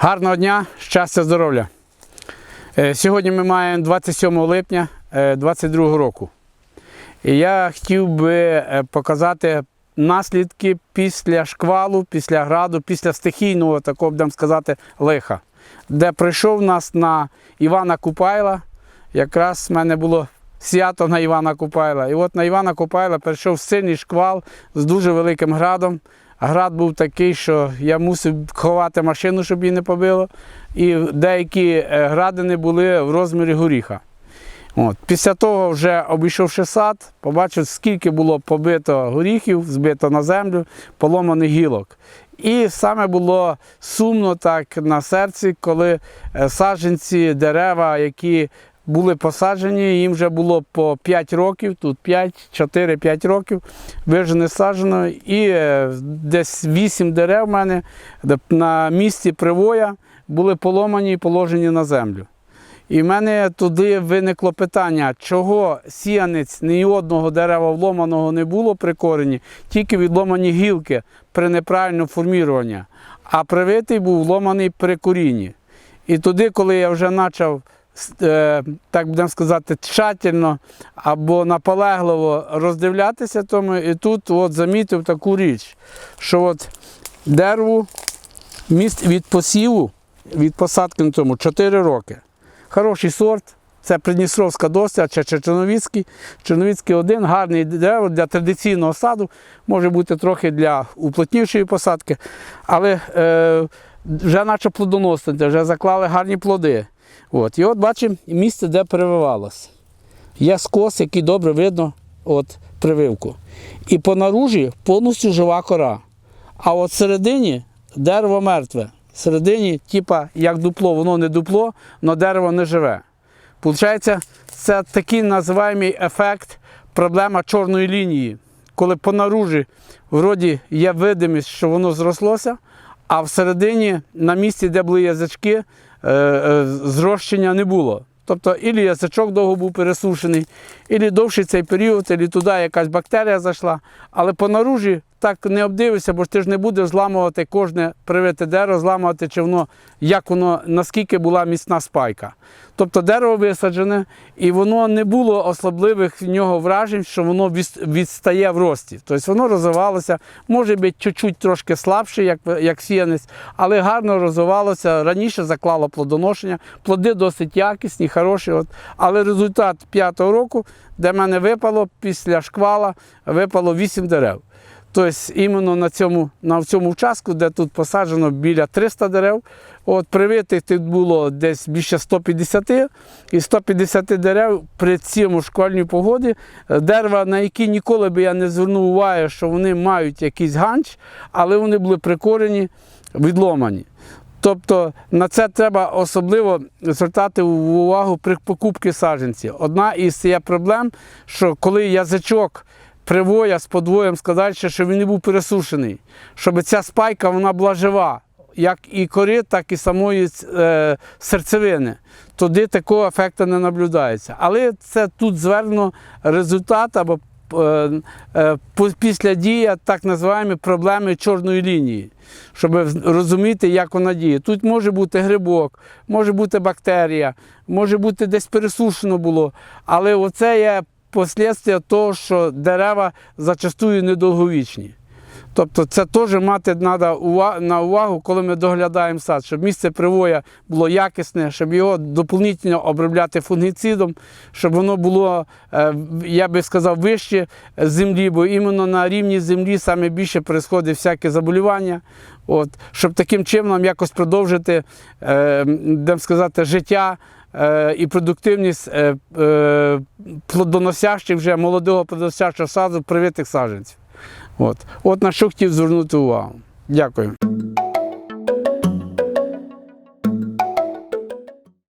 Гарного дня, щастя, здоров'я. Е, Сьогодні ми маємо 27 липня 2022 року. І я хотів би е, показати наслідки після шквалу, після граду, після стихійного, такого будемо сказати, лиха, де прийшов нас на Івана Купайла. Якраз в мене було свято на Івана Купайла. І от на Івана Купайла прийшов сильний шквал з дуже великим градом. Град був такий, що я мусив ховати машину, щоб її не побило. І деякі е, градини були в розмірі горіха. От. Після того, вже обійшовши сад, побачив, скільки було побито горіхів, збито на землю, поломаних гілок. І саме було сумно так на серці, коли е, саджанці, дерева, які були посаджені, їм вже було по 5 років, тут 5, 4-5 років, вижене саджено, і е, десь 8 дерев в мене на місці привоя були поломані і положені на землю. І в мене туди виникло питання, чого сіянець ні одного дерева вломаного не було при корені, тільки відломані гілки при неправильному форміруванні, а привитий був вломаний при корінні. І туди, коли я вже почав, так будемо сказати, тщательно або наполегливо роздивлятися, тому і тут от замітив таку річ, що от дереву міст від посіву, від посадки на тому 4 роки. Хороший сорт. Це Придністровська дося, чи Черновіцький. Черновіцький один, гарний дерево для традиційного саду, може бути трохи для уплотнішої посадки, але е, вже наче плодоносити, вже заклали гарні плоди. От. І от бачимо місце, де прививалося. Є скос, який добре видно от, прививку. І по наружі повністю жива кора. А от всередині дерево мертве. Всередині, типа, як дупло, воно не дупло, але дерево не живе. Получається, це такий називаємий ефект, проблема чорної лінії, коли по наружі вроді є видимість, що воно зрослося, а всередині, на місці, де були язички, зрощення не було. Тобто, ілі язичок довго був пересушений, ілі довший цей період, ілі туди якась бактерія зайшла. Але по наружі так не обдивишся, бо ж ти ж не будеш зламувати кожне привите дерево, зламувати, чи воно, як воно, наскільки була міцна спайка. Тобто дерево висаджене, і воно не було особливих в нього вражень, що воно відстає в рості. Тобто воно розвивалося, може бути чуть-чуть трошки слабше, як, як сіянець, але гарно розвивалося. Раніше заклало плодоношення, плоди досить якісні, хороші. От. Але результат п'ятого року, де мене випало після шквала, випало 8 дерев. Тобто іменно на цьому, на цьому участку, де тут посаджено біля 300 дерев, от привитих тут було десь більше 150, і 150 дерев при цьому шквальній погоді, дерева, на які ніколи би я не звернув уваги, що вони мають якийсь ганч, але вони були прикорені, відломані. Тобто на це треба особливо звертати увагу при покупці саджанців. Одна із є проблем, що коли язичок привоя з подвоєм сказати, щоб він не був пересушений, щоб ця спайка вона була жива, як і кори, так і самої е, серцевини. Туди такого ефекту не наблюдається. Але це тут звернено результат або е, е, після дія так називаємо проблеми чорної лінії, щоб розуміти, як вона діє. Тут може бути грибок, може бути бактерія, може бути десь пересушено було. Але оце є послідствя того, що дерева зачастую недовговічні. Тобто це теж мати треба на увагу, коли ми доглядаємо сад, щоб місце привоя було якісне, щоб його доповнительно обробляти фунгіцидом, щоб воно було, е, я би сказав, вище землі, бо іменно на рівні землі саме більше відбувається всяке заболівання. От, щоб таким чином якось продовжити, е, будемо сказати, життя і продуктивність е, е, плодоносящих вже молодого плодоносящого саду привитих саджанців. От. От на що хотів звернути увагу. Дякую.